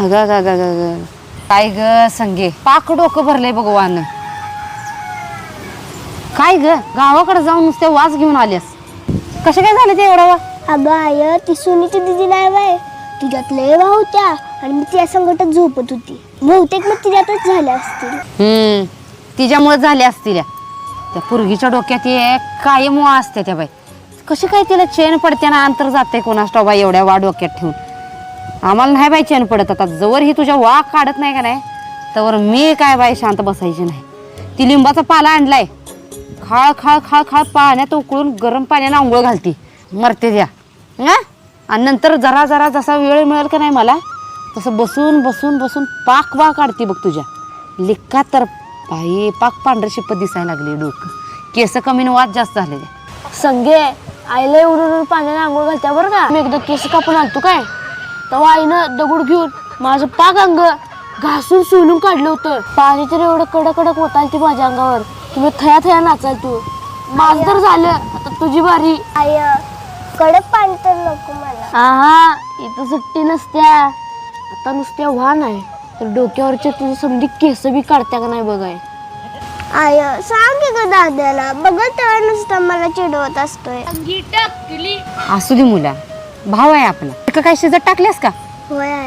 अगं अगं अगं अगं अगं. काय ग संगे? पाक डोकं भरलंय भगवान काय ग? गावाकडे जाऊन नुसते वास घेऊन आल्यास. कशा काय झाले ते एवढा? वा अगं आय ती सोनीची दिदी नाही बाय तुझ्यात लय भाव होत्या आणि मी त्या संकटात झोपत होती. बहुतेक मग तिच्यातच झाल्या असतील. हम्म. तिच्यामुळे झाले असतील. या. त्या पुरगीच्या डोक्यात एक कायम वा असते त्या बाई. कशी काय तिला चेन पडते ना अंतर जाते कोणास बाई एवढ्या वा डोक्यात ठेवून? आम्हाला नाही बाई चेन पडत. आता जवळ ही तुझ्या वाघ काढत नाही का नाही? तर मी काय बाई शांत बसायची नाही. ती लिंबाचा पाला आणलाय. खाळ खाळ खाळ खाळ पाण्यात उकळून गरम पाण्याने आंघोळ घालती. मरते द्या. हा? आणि नंतर जरा जरा जसा वेळ मिळेल का नाही मला तसं बसून बसून बसून पाक बा काढते बघ तुझ्या. लिक्का तर बाई पाक पांढरं शिपत दिसायला लागले डोकं. केस कमी वाद जास्त झाले संगे आईला उडून पाण्याने आंघोळ घालत्या बरं का? मी एकदा केस कापून आलतो काय? तेव्हा आईनं दगड घेऊन माझं पाक अंग घासून सोलून काढलं होतं. पाणी तर एवढं कडक कडक होता ती माझ्या अंगावर. तुम्ही थया थया नाचाल तू. माझं तर झालं आता तुझी बारी. आय कडक पाणी तर नको मला. आहा इथं सुट्टी नसत्या. आता नुसत्या वाहन आहे. तर डोक्यावरच्या तुझी समधी केस बी काढत्या का नाही बघाय? आय सांग की ग दादाला. बघत तेव्हा नुसतं मला चिडवत असतोय. असू दे मुला. भाव आहे आपला. एका काय शिजत टाकल्यास का? होय.